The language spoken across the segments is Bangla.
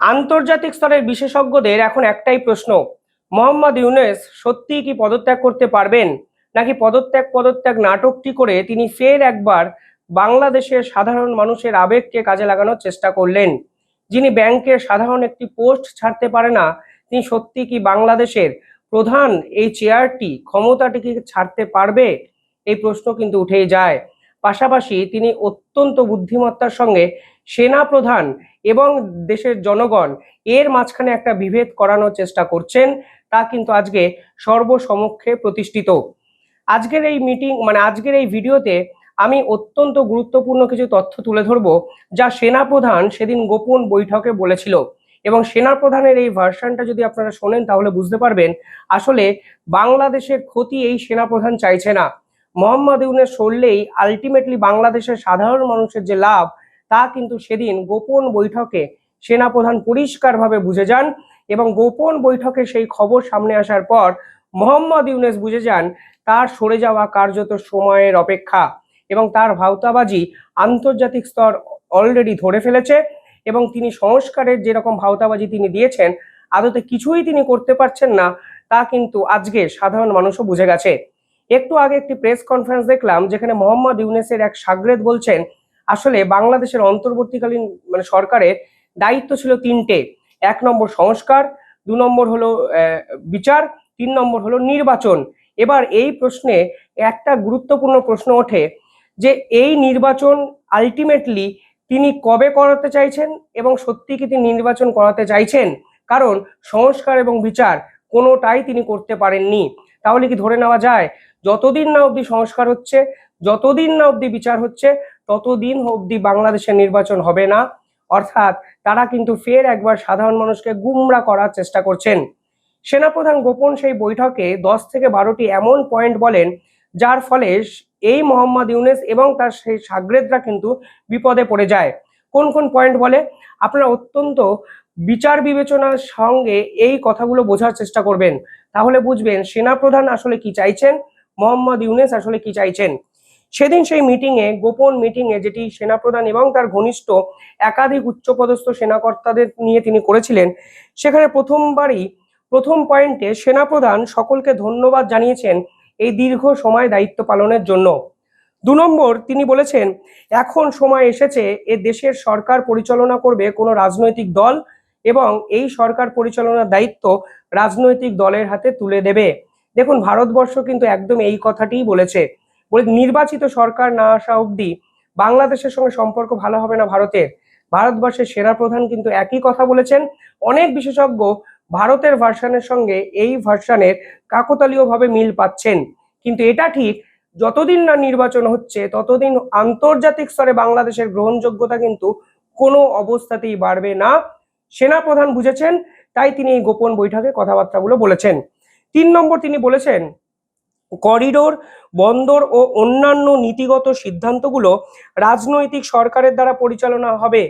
আন্তর্জাতিক স্তরের বিশেষজ্ঞদের এখন একটাই প্রশ্ন, মোহাম্মদ ইউনেস সত্যিই কি পদত্যাগ করতে পারবেন? নাকি পদত্যাগ পদত্যাগ নাটকটি করে তিনি ফের একবার বাংলাদেশের সাধারণ মানুষের আবেগকে কাজে লাগানোর চেষ্টা করলেন। যিনি ব্যাংকের সাধারণ একটি পোস্ট ছাড়তে পারে না, তিনি সত্যি কি বাংলাদেশের প্রধান এই চেয়ারটি ক্ষমতাটিকে ছাড়তে পারবে? এই প্রশ্ন কিন্তু উঠেই যায়। পাশাপাশি তিনি অত্যন্ত বুদ্ধিমত্তার সঙ্গে সেনা প্রধান এবং দেশের জনগণ এর মাঝখানে একটা বিভেদ করানোর চেষ্টা করছেন, তা কিন্তু আজকে সর্বসমক্ষে প্রতিষ্ঠিত। আজকের এই মিটিং মানে আজকের এই ভিডিওতে আমি অত্যন্ত গুরুত্বপূর্ণ কিছু তথ্য তুলে ধরবো, যা সেনাপ্রধান সেদিন গোপন বৈঠকে বলেছিল। এবং সেনাপ্রধানের এই ভার্সানটা যদি আপনারা শোনেন তাহলে বুঝতে পারবেন, আসলে বাংলাদেশের ক্ষতি এই সেনাপ্রধান চাইছে না। মোহাম্মদ ইউনের সরলেই আলটিমেটলি বাংলাদেশের সাধারণ মানুষের যে লাভ তা কিন্তু সেদিন গোপন বৈঠকে সেনাপ্রধান পরিষ্কারভাবে বুঝে যান এবং গোপন বৈঠকে সেই খবর সামনে আসার পর মোহাম্মদ ইউনেস বুঝে যান তার সরে যাওয়া কার্যত সময়ের অপেক্ষা এবং তার ভাওতাবাজি আন্তর্জাতিক স্তর অলরেডি ধরে ফেলেছে এবং তিনি সংস্কারের যেরকম ভাওতাবাজি তিনি দিয়েছেন, আদতে কিছুই তিনি করতে পারছেন না, তা কিন্তু আজকে সাধারণ মানুষও বুঝে গেছে। একটু আগে একটি প্রেস কনফারেন্স দেখলাম, যেখানে মোহাম্মদ ইউনেসের এক সাগরেদ বলছেন আসলে বাংলাদেশের অন্তর্বর্তীকালীন মানে সরকারের দায়িত্ব ছিল তিনটে। এক নম্বর সংস্কার, দু নম্বর হলো বিচার, তিন নম্বর হলো নির্বাচন। এবার এই প্রশ্নে একটা গুরুত্বপূর্ণ প্রশ্ন ওঠে যে এই নির্বাচন আলটিমেটলি তিনি কবে করাতে চাইছেন এবং সত্যি কি তিনি নির্বাচন করাতে চাইছেন? কারণ সংস্কার এবং বিচার কোনোটাই তিনি করতে পারেননি। তাহলে কি ধরে নেওয়া যায়? যতদিন না অবধি সংস্কার হচ্ছে, যতদিন না অবধি বিচার হচ্ছে ততদিন অবধি বাংলাদেশের নির্বাচন হবে না। অর্থাৎ তারা কিন্তু ফের একবার সাধারণ মানুষকে গুমরা করার চেষ্টা করছেন। সেনাপ্রধান গোপন সেই বৈঠকে দশ থেকে বারোটি এমন পয়েন্ট বলেন, যার ফলে এই মোহাম্মদ ইউনেস এবং তার সেই সাগরেদরা কিন্তু বিপদে পড়ে যায়। কোন কোন পয়েন্ট বলে? আপনারা অত্যন্ত বিচার বিবেচনার সঙ্গে এই কথাগুলো বোঝার চেষ্টা করবেন। তাহলে বুঝবেন, সেনাপ্রধান আসলে কি চাইছেন? মোহাম্মদ ইউনেস আসলে কি চাইছেন? সেদিন সেই মিটিংয়ে গোপন মিটিংয়ে যেটি সেনাপ্রধান এবং তার ঘনিষ্ঠ একাধিক উচ্চপদস্থ সেনাকর্তাদের নিয়ে তিনি করেছিলেন, সেখানে প্রথমবারই, প্রথম পয়েন্টে সেনাপ্রধান সকলকে ধন্যবাদ জানিয়েছেন এই দীর্ঘ সময় দায়িত্ব পালনের জন্য। দু নম্বর, তিনি বলেছেন, এখন সময় এসেছে, এ দেশের সরকার পরিচালনা করবে কোনো রাজনৈতিক দল এবং এই সরকার পরিচালনার দায়িত্ব রাজনৈতিক দলের হাতে তুলে দেবে। দেখুন, ভারতবর্ষ কিন্তু একদম এই কথাটিই বলেছে। বলে, নির্বাচিত সরকার না আসা অবধি বাংলাদেশের সঙ্গে সম্পর্ক ভালো হবে না ভারতের। ভারতবর্ষের সেনা প্রধান কিন্তু একই কথা বলেছেন। অনেক বিশেষজ্ঞ ভারতের ভার্সানের সঙ্গে এই ভার্সনের কাকতালীয়ভাবে মিল পাচ্ছেন। কিন্তু এটা ঠিক, যতদিন না নির্বাচন হচ্ছে, ততদিন আন্তর্জাতিক স্তরে বাংলাদেশের গ্রহণযোগ্যতা কিন্তু কোনো অবস্থাতেই বাড়বে না। সেনাপ্রধান বুঝেছেন, তাই তিনি এই গোপন বৈঠকে কথাবার্তাগুলো বলেছেন। তিন নম্বর তিনি বলেছেন করিডোর, বন্দর ও অন্যান্য নীতিগত সিদ্ধান্তগুলো রাজনৈতিক সরকারের দ্বারা পরিচালনা হবে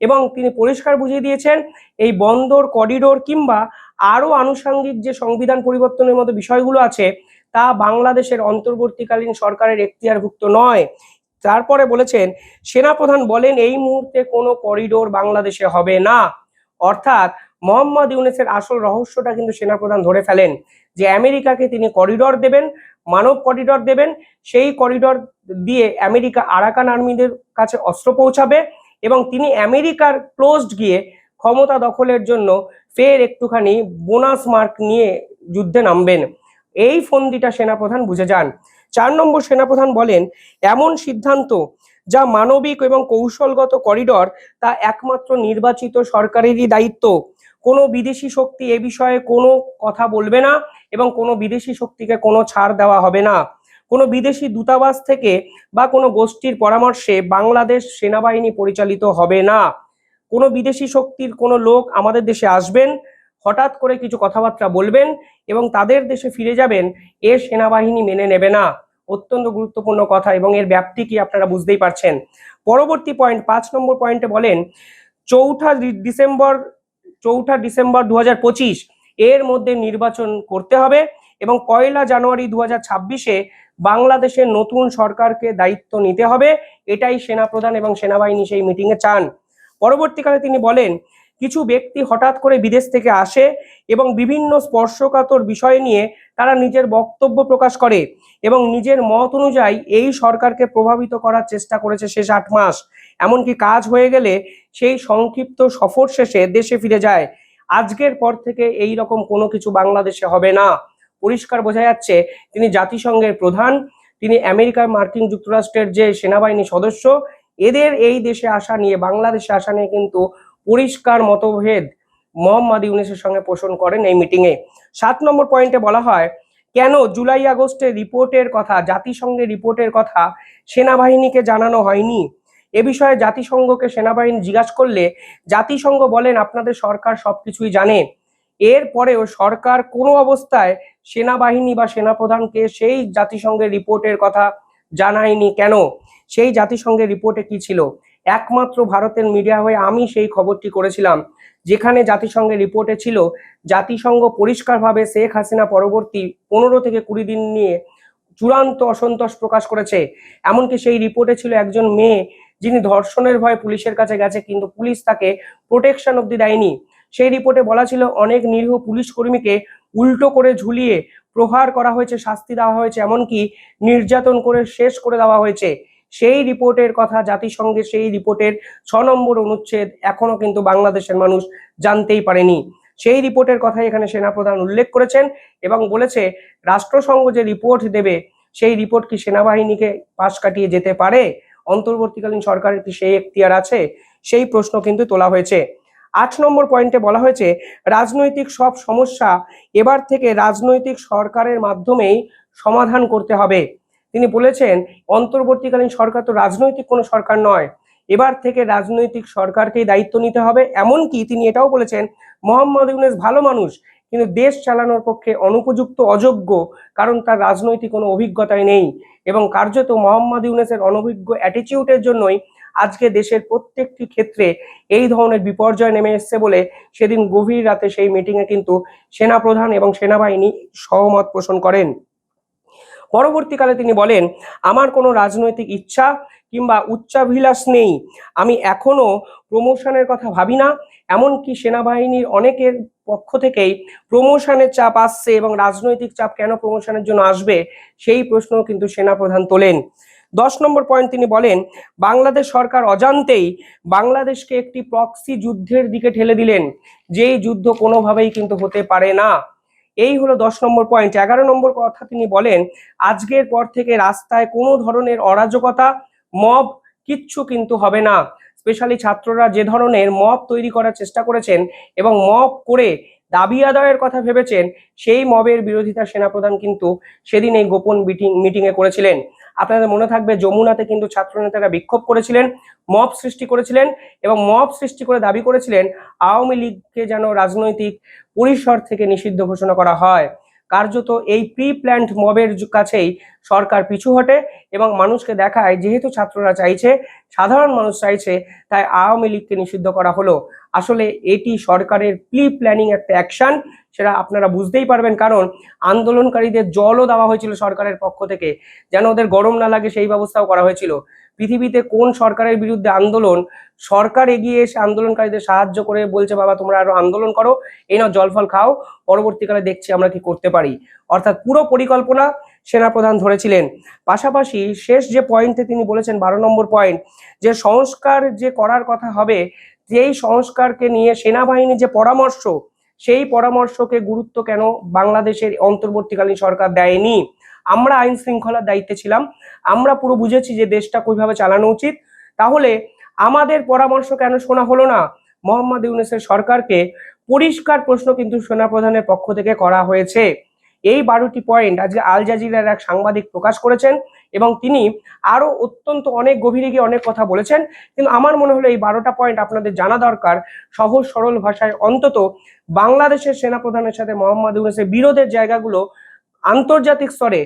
এবং তিনি পরিষ্কার বুঝিয়ে দিয়েছেন, এই বন্দর, করিডোর কিংবা আরও আনুষঙ্গিক যে সংবিধান পরিবর্তনের মতো বিষয়গুলো আছে, তা বাংলাদেশের অন্তর্বর্তীকালীন সরকারের এখতিয়ারভুক্ত নয়। তারপরে বলেছেন, সেনাপ্রধান বলেন, এই মুহূর্তে কোনো করিডোর বাংলাদেশে হবে না। অর্থাৎ মোহাম্মদ ইউনেসের আসল রহস্যটা কিন্তু সেনাপ্রধান ধরে ফেলেন যে আমেরিকাকে তিনি করিডোর দেবেন, মানব করিডোর দেবেন, সেই করিডোর দিয়ে আমেরিকা আরাকান আর্মিদের কাছে অস্ত্র পৌঁছাবে এবং তিনি আমেরিকার ক্লোজড গিয়ে ক্ষমতা দখলের জন্য ফের একটুখানি বোনাস মার্ক নিয়ে যুদ্ধে নামবেন। এই ফন্দিটা সেনাপ্রধান বুঝে যান। চার নম্বর সেনাপ্রধান বলেন, এমন সিদ্ধান্ত যা মানবিক এবং কৌশলগত করিডর তা একমাত্র নির্বাচিত সরকারেরই দায়িত্ব। কোনো বিদেশি শক্তি এ বিষয়ে কোনো কথা বলবে না এবং কোনো বিদেশি শক্তিকে কোনো ছাড় দেওয়া হবে না। কোনো বিদেশি দূতাবাস থেকে বা কোনো গোষ্ঠীর পরামর্শে বাংলাদেশ সেনাবাহিনী পরিচালিত হবে না। কোনো বিদেশি শক্তির কোনো লোক আমাদের দেশে আসবেন, হঠাৎ করে কিছু কথাবার্তা বলবেন এবং তাদের দেশে ফিরে যাবেন, এ সেনাবাহিনী মেনে নেবে না। অত্যন্ত গুরুত্বপূর্ণ কথা এবং এর ব্যাপ্তি কি আপনারা বুঝতেই পারছেন। পরবর্তী পয়েন্ট পাঁচ নম্বর পয়েন্টে বলেন, চৌঠা ডিসেম্বর চৌঠা ডিসেম্বর দু হাজার পঁচিশ, এর মধ্যে নির্বাচন করতে হবে এবং পয়লা জানুয়ারি দু হাজার ছাব্বিশে বাংলাদেশের নতুন সরকারকে দায়িত্ব নিতে হবে, এটাই সেনাপ্রধান এবং সেনাবাহিনী সেই মিটিংয়ে চান। পরবর্তীকালে তিনি বলেন, কিছু ব্যক্তি হঠাৎ করে বিদেশ থেকে আসে এবং বিভিন্ন স্পর্শকাতর বিষয় নিয়ে তারা নিজের বক্তব্য প্রকাশ করে এবং নিজের মত অনুযায়ী এই সরকারকে প্রভাবিত করার চেষ্টা করেছে শেষ আট মাস। এমনকি কাজ হয়ে গেলে সেই সংক্ষিপ্ত সফর শেষে দেশে ফিরে যায়। আজকের পর থেকে এই রকম কোনো কিছু বাংলাদেশে হবে না। পরিষ্কার বোঝা যাচ্ছে, তিনি জাতিসংঘের প্রধান, তিনি আমেরিকার মার্কিন যুক্তরাষ্ট্রের যে সেনাবাহিনী সদস্য, এদের এই দেশে আসা নিয়ে, বাংলাদেশে আসা নিয়ে কিন্তু পরিষ্কার মতভেদ। মোহাম্মদ ইউনিসের সঙ্গে পোষণ করেন এই মিটিংয়ে সাত নম্বর পয়েন্টে বলা হয়, কেন জুলাই আগস্টে রিপোর্টের কথা, জাতিসংঘের রিপোর্টের কথা সেনাবাহিনীকে জানানো হয়নি? এ বিষয়ে জাতিসংঘকে সেনাবাহিনী জিজ্ঞাসা করলে, জাতিসংঘ বলেন, আপনাদের সরকার সবকিছুই জানে। এরপরেও সরকার কোনো অবস্থায় সেনাবাহিনী বা সেনাপ্রধানকে সেই জাতিসংঘের রিপোর্টের কথা জানায়নি। কেন? সেই জাতিসংঘের রিপোর্টে কি ছিল? একমাত্র ভারতের মিডিয়া হয়ে আমি সেই খবরটি করেছিলাম, যেখানে জাতিসংঘের রিপোর্টে ছিল, জাতিসংঘ পরিষ্কারভাবে শেখ হাসিনা পরবর্তী পনেরো থেকে কুড়ি দিন নিয়ে চূড়ান্ত অসন্তোষ প্রকাশ করেছে। এমনকি সেই রিপোর্টে ছিল একজন মেয়ে, যিনি ধর্ষণের ভয়ে পুলিশের কাছে গেছে, কিন্তু পুলিশ তাকে প্রোটেকশন অব্দি দেয়নি। সেই রিপোর্টে বলা ছিল, অনেক নিরীহ পুলিশ কর্মীকে উল্টো করে ঝুলিয়ে প্রহার করা হয়েছে, শাস্তি দেওয়া হয়েছে, এমনকি নির্যাতন করে শেষ করে দেওয়া হয়েছে। সেই রিপোর্টের কথা, জাতিসংঘের সেই রিপোর্টের ছ নম্বর অনুচ্ছেদ এখনও কিন্তু বাংলাদেশের মানুষ জানতেই পারেনি। সেই রিপোর্টের কথা এখানে সেনাপ্রধান উল্লেখ করেছেন এবং বলেছে, রাষ্ট্রসংঘ যে রিপোর্ট দেবে, সেই রিপোর্ট কি সেনাবাহিনীকে পাশ কাটিয়ে যেতে পারে? অন্তর্বর্তীকালীন সরকারের কি সেই এখতিয়ার আছে? সেই প্রশ্ন কিন্তু তোলা হয়েছে। আট নম্বর পয়েন্টে বলা হয়েছে, রাজনৈতিক সব সমস্যা এবার থেকে রাজনৈতিক সরকারের মাধ্যমেই সমাধান করতে হবে। তিনি বলেছেন, অন্তর্বর্তীকালীন সরকার তো রাজনৈতিক কোনো সরকার নয়। এবার থেকে রাজনৈতিক সরকারকেই দায়িত্ব নিতে হবে। এমনকি তিনি এটাও বলেছেন, মোহাম্মদ ইউনেস ভালো মানুষ, কিন্তু দেশ চালানোর পক্ষে অনুপযুক্ত অযোগ্য, কারণ তার রাজনৈতিক কোনো অভিজ্ঞতাই নেই। এবং কার্যত মোহাম্মদ ইউনেসের অনভিজ্ঞ অ্যাটিটিউডের জন্যই আজকে দেশের প্রত্যেকটি ক্ষেত্রে এই ধরনের বিপর্যয় নেমে এসছে বলে সেদিন গভীর রাতে সেই মিটিংয়ে কিন্তু সেনাপ্রধান এবং সেনাবাহিনী সহমত পোষণ করেন। পরবর্তীকালে তিনি বলেন, আমার কোনো রাজনৈতিক ইচ্ছা কিংবা উচ্চাভিলাষ নেই। আমি এখনও প্রমোশনের কথা ভাবি না। এমনকি সেনাবাহিনীর অনেকের পক্ষ থেকেই প্রমোশনের চাপ আসছে এবং রাজনৈতিক চাপ কেন প্রমোশনের জন্য আসবে, সেই প্রশ্ন কিন্তু সেনাপ্রধান তোলেন। দশ নম্বর পয়েন্ট তিনি বলেন, বাংলাদেশ সরকার অজান্তেই বাংলাদেশকে একটি প্রক্সি যুদ্ধের দিকে ঠেলে দিলেন। যেই যুদ্ধ কোনোভাবেই কিন্তু হতে পারে না। এই হলো দশ নম্বর পয়েন্ট এগারো নম্বর কথা তিনি বলেন, আজকের পর থেকে রাস্তায় কোনো ধরনের অরাজকতা, মব কিচ্ছু কিন্তু হবে না। স্পেশালি ছাত্ররা যে ধরনের মব তৈরি করার চেষ্টা করেছেন এবং মব করে দাবি আদায়ের কথা ভেবেছেন, সেই মবের বিরোধিতা সেনাপ্রধান কিন্তু সেদিন এই গোপন মিটিং মিটিংয়ে করেছিলেন। আপনাদের মনে থাকবে যমুনাতে কিন্তু ছাত্রনেতারা বিক্ষোভ করেছিলেন, মব সৃষ্টি করেছিলেন এবং মব সৃষ্টি করে দাবি করেছিলেন আওয়ামী লীগকে যেন রাজনৈতিক পরিসর থেকে নিষিদ্ধ ঘোষণা করা হয়। কার্যত এই প্রি প্ল্যান্ট মবের কাছেই সরকার পিছু হটে এবং মানুষকে দেখায়, যেহেতু ছাত্ররা চাইছে, সাধারণ মানুষ চাইছে, তাই আওয়ামী লীগকে নিষিদ্ধ করা হলো। আসলে এটি সরকারের প্রি প্ল্যানিং একটা অ্যাকশন সেটা আপনারা বুঝতেই পারবেন, কারণ আন্দোলনকারীদের জলও দেওয়া হয়েছিল সরকারের পক্ষ থেকে। যেন ওদের গরম না লাগে, সেই ব্যবস্থাও করা হয়েছিল। পৃথিবীতে কোন সরকারের বিরুদ্ধে আন্দোলন? সরকার এগিয়ে এসে আন্দোলনকারীদের সাহায্য করে বলছে, বাবা, তোমরা আরও আন্দোলন করো, এই নাও জল ফল খাও, পরবর্তীকালে দেখছি আমরা কি করতে পারি। অর্থাৎ পুরো পরিকল্পনা সেনাপ্রধান ধরেছিলেন। পাশাপাশি শেষ যে পয়েন্টে তিনি বলেছেন, বারো নম্বর পয়েন্ট যে সংস্কার যে করার কথা হবে, যেই সংস্কারকে নিয়ে সেনাবাহিনীর যে পরামর্শ, সেই পরামর্শকে গুরুত্ব কেন বাংলাদেশের অন্তর্বর্তীকালীন সরকার দেয়নি? আমরা আইন শৃঙ্খলার দায়িত্বে ছিলাম আমরা পুরো বুঝেছি যে দেশটা কীভাবে চালানো উচিত। তাহলে আমাদের পরামর্শ কেন শোনা হলো না? মোহাম্মদ ইউনুসের সরকারকে পরিষ্কার প্রশ্ন কিন্তু সেনা প্রধানের পক্ষ থেকে করা হয়েছে। এই বারোটি পয়েন্ট আজকে আল জাজিরার এক সাংবাদিক প্রকাশ করেছেন এবং তিনি আরও অত্যন্ত অনেক গভীরে গিয়ে অনেক কথা বলেছেন। কিন্তু আমার মনে হলো এই বারোটা পয়েন্ট আপনাদের জানা দরকার। সহজ, সরল ভাষায় অন্তত বাংলাদেশের সেনাপ্রধানের সাথে মোহাম্মদ ইউনুসের বিরোধের জায়গাগুলো আন্তর্জাতিক স্তরে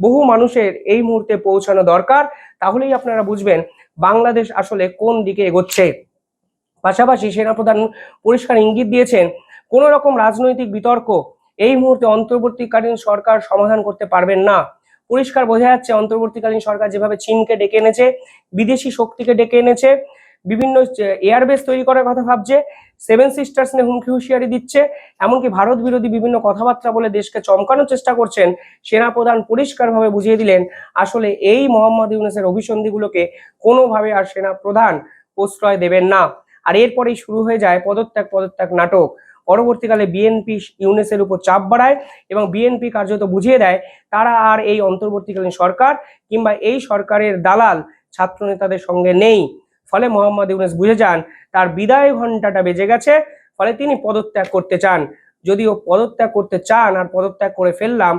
বহু মানুষের এই মুহূর্তে পৌঁছানো দরকার। তাহলেই আপনারা বুঝবেন বাংলাদেশ আসলে কোন দিকে এগোচ্ছে। পাশাপাশি সেনাপ্রধান পরিষ্কার ইঙ্গিত দিয়েছেন, কোন রকম রাজনৈতিক বিতর্ক এই মুহূর্তে অন্তর্বর্তীকালীন সরকার সমাধান করতে পারবেন না। পরিষ্কার বোঝা যাচ্ছে অন্তর্বর্তীকালীন সরকার যেভাবে চীনকে ডেকে এনেছে, বিদেশি শক্তিকে ডেকে এনেছে, বিভিন্ন এয়ারবেস তৈরি করার কথা ভাবছে সেভেন সিস্টার্স নিয়ে হুমকি হুঁশিয়ারি দিচ্ছে। এমনকি ভারত বিরোধী বিভিন্ন কথাবার্তা বলে দেশকে চমকানোর চেষ্টা করছেন। সেনাপ্রধান পরিষ্কারভাবে বুঝিয়ে দিলেন, আসলে এই মোহাম্মদ ইউনুসের অভিসন্ধিগুলোকে কোনোভাবে আর সেনা প্রধান প্রশ্রয় দেবেন না। আর এরপরেই শুরু হয়ে যায় পদত্যাগ পদত্যাগ নাটক। পরবর্তীকালে বিএনপি ইউনেসের উপর চাপ বাড়ায় এবং বিএনপি কার্যত বুঝিয়ে দেয়, তারা আর এই অন্তর্বর্তীকালীন সরকার কিংবা এই সরকারের দালাল ছাত্রনেতাদের সঙ্গে নেই। ফলে মোহাম্মদ ইউনেস বুঝে যান তার বিদায় ঘন্টাটা বেজে গেছে, ফলে তিনি পদত্যাগ করতে চান। যদিও পদত্যাগ করতে চান আর পদত্যাগ করে ফেললাম,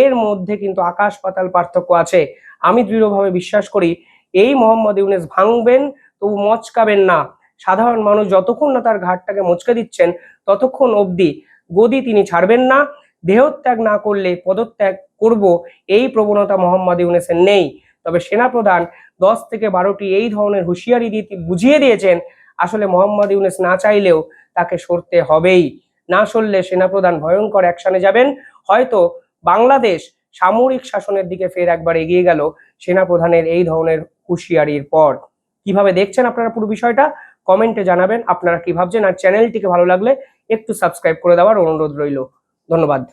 এর মধ্যে কিন্তু আকাশ পাতাল পার্থক্য আছে। আমি দৃঢ়ভাবে বিশ্বাস করি, এই মোহাম্মদ ইউনেস ভাঙবেন, তবু মচকাবেন না। সাধারণ মানুষ যতক্ষণ না তার ঘাটটাকে মচকে দিচ্ছেন, ততক্ষণ অবধি গদি তিনি ছাড়বেন না। দেহত্যাগ না করলে পদত্যাগ করব, এই প্রবণতা মোহাম্মদ ইউনেসের নেই। তবে সেনাপ্রধান দশ থেকে বারোটি এই ধরনের হুঁশিয়ারি দিয়ে বুঝিয়ে দিয়েছেন, আসলে মোহাম্মদ ইউনেস না চাইলেও তাকে সরতে হবেই। না সরলে সেনাপ্রধান ভয়ঙ্কর অ্যাকশনে যাবেন। হয়তো বাংলাদেশ সামরিক শাসনের দিকে ফের একবার এগিয়ে গেল সেনাপ্রধানের এই ধরনের হুঁশিয়ারির পর। কীভাবে দেখছেন আপনারা পুরো বিষয়টা? কমেন্টে জানাবেন। আপনারা কি ভাবছেন? আর চ্যানেলটিকে ভালো লাগলে একটু সাবস্ক্রাইব করে দেওয়ার অনুরোধ রইল। ধন্যবাদ।